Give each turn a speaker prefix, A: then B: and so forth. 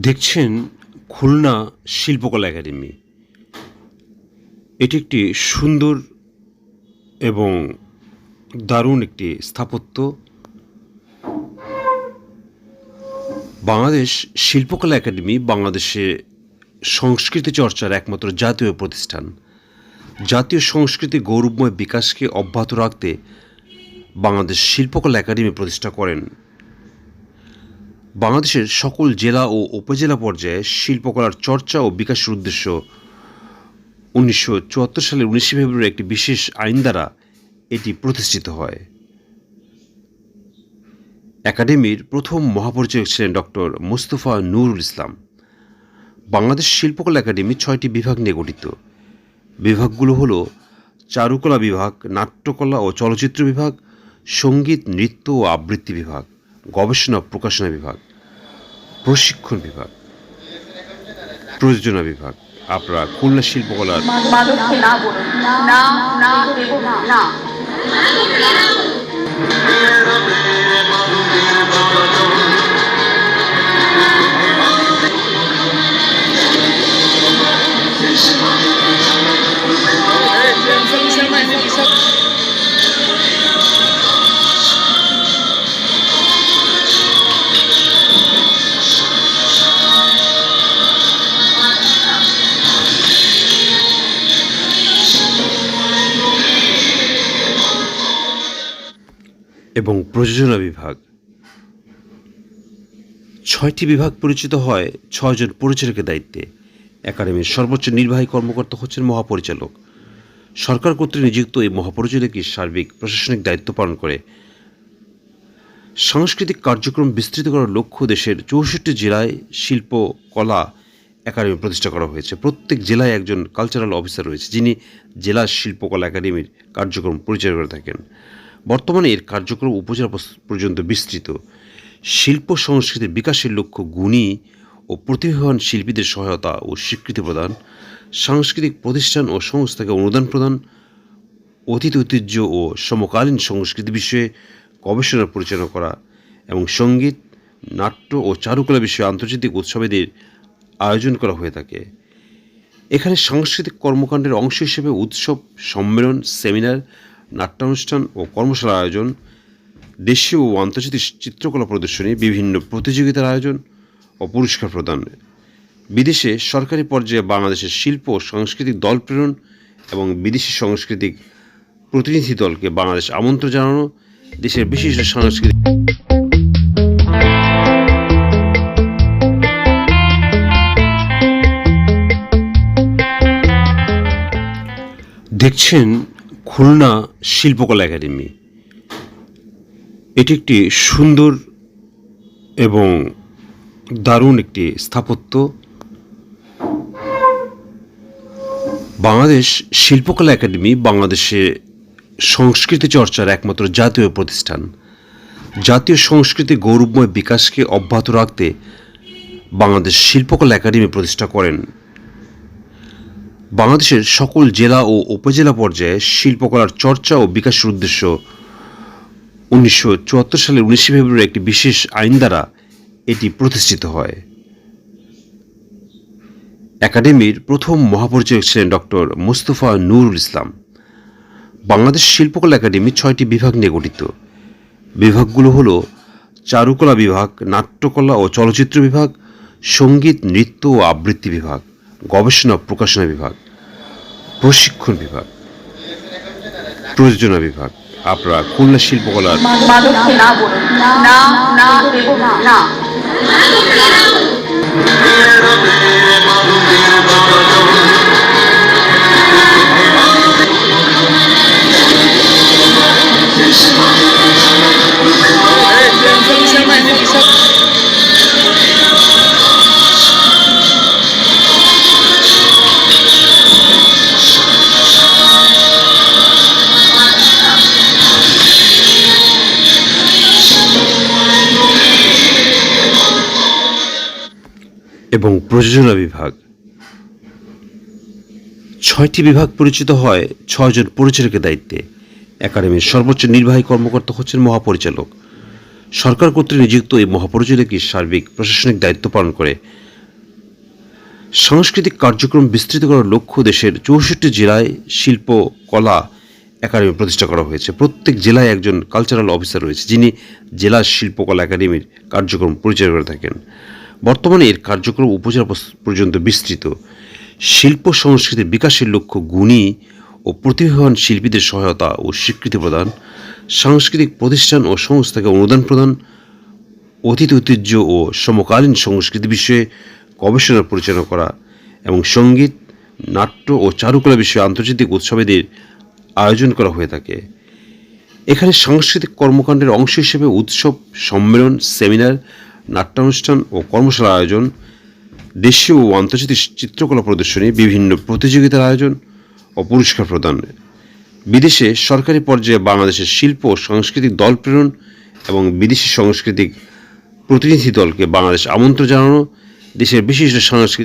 A: দেখছেন খুলনা শিল্পকলা একাডেমি। এটি একটি সুন্দর এবং দারুণ একটি স্থাপত্য। বাংলাদেশ শিল্পকলা একাডেমি বাংলাদেশে সংস্কৃতি চর্চার একমাত্র জাতীয় প্রতিষ্ঠান। জাতীয় সংস্কৃতি গৌরবময় বিকাশকে অব্যাহত রাখতে বাংলাদেশ শিল্পকলা একাডেমি প্রতিষ্ঠা করেন। বাংলাদেশের সকল জেলা ও উপজেলা পর্যায়ে শিল্পকলার চর্চা ও বিকাশের উদ্দেশ্য। উনিশশো চুয়াত্তর সালের উনিশে ফেব্রুয়ারি একটি বিশেষ আইন দ্বারা এটি প্রতিষ্ঠিত হয়। একাডেমির প্রথম মহাপরিচালক ছিলেন ডক্টর মুস্তফা নুরুল ইসলাম। বাংলাদেশ শিল্পকলা একাডেমি ছয়টি বিভাগ নিয়ে গঠিত। বিভাগগুলো হলো চারুকলা বিভাগ, নাট্যকলা ও চলচ্চিত্র বিভাগ, সংগীত, নৃত্য ও আবৃত্তি বিভাগ, গবেষণা প্রকাশনা বিভাগ। প্রশিক্ষণ বিভাগ প্রযোজনা বিভাগ আপনারা খুলনা শিল্পকলার
B: মানুষকে না
A: এবং প্রযোজনা বিভাগ। ছয়টি বিভাগ পরিচিত হয়, ছয়জন পরিচালকের দায়িত্বে। একাডেমির সর্বোচ্চ নির্বাহী কর্মকর্তা হচ্ছেন মহাপরিচালক। সরকার কর্তৃক নিযুক্ত এই মহাপরিচালকই সার্বিক, প্রশাসনিক দায়িত্ব পালন করে। সাংস্কৃতিক কার্যক্রম বিস্তৃত করার লক্ষ্য দেশের চৌষট্টি জেলায় শিল্প, কলা একাডেমি প্রতিষ্ঠা করা হয়েছে। প্রত্যেক জেলায় একজন কালচারাল অফিসার রয়েছে, যিনি জেলা শিল্পকলা একাডেমির কার্যক্রম পরিচালনা করে থাকেন। বর্তমানে এর কার্যক্রম উপজেলা পর্যন্ত বিস্তৃত। শিল্প সংস্কৃতির বিকাশের লক্ষ্য গুণী ও প্রতিভাবান শিল্পীদের সহায়তা ও স্বীকৃতি প্রদান, সাংস্কৃতিক প্রতিষ্ঠান ও সংস্থাকে অনুদান প্রদান, অতীত ঐতিহ্য ও সমকালীন সংস্কৃতি বিষয়ে গবেষণা পরিচালনা করা এবং সংগীত, নাট্য ও চারুকলা বিষয়ে আন্তর্জাতিক উৎসবেদের আয়োজন করা হয়ে থাকে। এখানে সাংস্কৃতিক কর্মকাণ্ডের অংশ হিসেবে উৎসব, সম্মেলন, সেমিনার নাট্যানুষ্ঠান ও কর্মশালা আয়োজন, দেশীয় ও আন্তর্জাতিক চিত্রকলা প্রদর্শনী, বিভিন্ন প্রতিযোগিতার আয়োজন ও পুরস্কার প্রদান। বিদেশে সরকারি পর্যায়ে বাংলাদেশের শিল্প ও সাংস্কৃতিক দল প্রেরণ এবং বিদেশি সাংস্কৃতিক প্রতিনিধি দলকে বাংলাদেশ আমন্ত্রণ জানানো দেশের বিশিষ্ট সাংস্কৃতিক দেখছেন খুলনা শিল্পকলা একাডেমি। এটি একটি সুন্দর এবং দারুণ একটি স্থাপত্য। বাংলাদেশ শিল্পকলা একাডেমি বাংলাদেশে সংস্কৃতি চর্চার একমাত্র জাতীয় প্রতিষ্ঠান। জাতীয় সংস্কৃতি গৌরবময় বিকাশকে অব্যাহত রাখতে বাংলাদেশ শিল্পকলা একাডেমি প্রতিষ্ঠা করেন। বাংলাদেশের সকল জেলা ও উপজেলা পর্যায়ে শিল্পকলার চর্চা ও বিকাশের উদ্দেশ্য। উনিশশো চুয়াত্তর সালের উনিশে ফেব্রুয়ারি একটি বিশেষ আইন দ্বারা এটি প্রতিষ্ঠিত হয়। একাডেমির প্রথম মহাপরিচালক ছিলেন ডক্টর মুস্তফা নুরুল ইসলাম। বাংলাদেশ শিল্পকলা একাডেমি ছয়টি বিভাগ নিয়ে গঠিত। বিভাগগুলো হলো চারুকলা বিভাগ, নাট্যকলা ও চলচ্চিত্র বিভাগ, সংগীত, নৃত্য ও আবৃত্তি বিভাগ। গবেষণা প্রকাশনা বিভাগ প্রশিক্ষণ বিভাগ প্রযোজনা বিভাগ আপনারা কন্যা শিল্পকলার
B: না
A: এবং প্রযোজনা বিভাগ। ছয়টি বিভাগ পরিচিত হয়, ছয়জন পরিচালকের দায়িত্বে। একাডেমির সর্বোচ্চ নির্বাহী কর্মকর্তা হচ্ছেন মহাপরিচালক। সরকার কর্তৃক নিযুক্ত এই মহাপরিচালকই সার্বিক, প্রশাসনিক দায়িত্ব পালন করে। সাংস্কৃতিক কার্যক্রম বিস্তৃত করার লক্ষ্য দেশের চৌষট্টি জেলায় শিল্প, কলা একাডেমি প্রতিষ্ঠা করা হয়েছে। প্রত্যেক জেলায় একজন কালচারাল অফিসার রয়েছে, যিনি জেলা শিল্পকলা একাডেমির কার্যক্রম পরিচালনা করে থাকেন। বর্তমানে এর কার্যক্রম উপজেলা পর্যন্ত বিস্তৃত। শিল্প সংস্কৃতির বিকাশের লক্ষ্য গুণী ও প্রতিভাবান শিল্পীদের সহায়তা ও স্বীকৃতি প্রদান, সাংস্কৃতিক প্রতিষ্ঠান ও সংস্থাকে অনুদান প্রদান, অতীত ঐতিহ্য ও সমকালীন সংস্কৃতি বিষয়ে গবেষণা পরিচালনা করা এবং সংগীত, নাট্য ও চারুকলা বিষয়ে আন্তর্জাতিক উৎসবেদের আয়োজন করা হয়ে থাকে। এখানে সাংস্কৃতিক কর্মকাণ্ডের অংশ হিসেবে উৎসব, সম্মেলন, সেমিনার নাট্যানুষ্ঠান ও কর্মশালা আয়োজন, দেশীয় ও আন্তর্জাতিক চিত্রকলা প্রদর্শনী, বিভিন্ন প্রতিযোগিতার আয়োজন ও পুরস্কার প্রদান। বিদেশে সরকারি পর্যায়ে বাংলাদেশের শিল্প ও সাংস্কৃতিক দল প্রেরণ এবং বিদেশি সাংস্কৃতিক প্রতিনিধি দলকে বাংলাদেশ আমন্ত্রণ জানানো, দেশের বিশিষ্ট সাংস্কৃতিক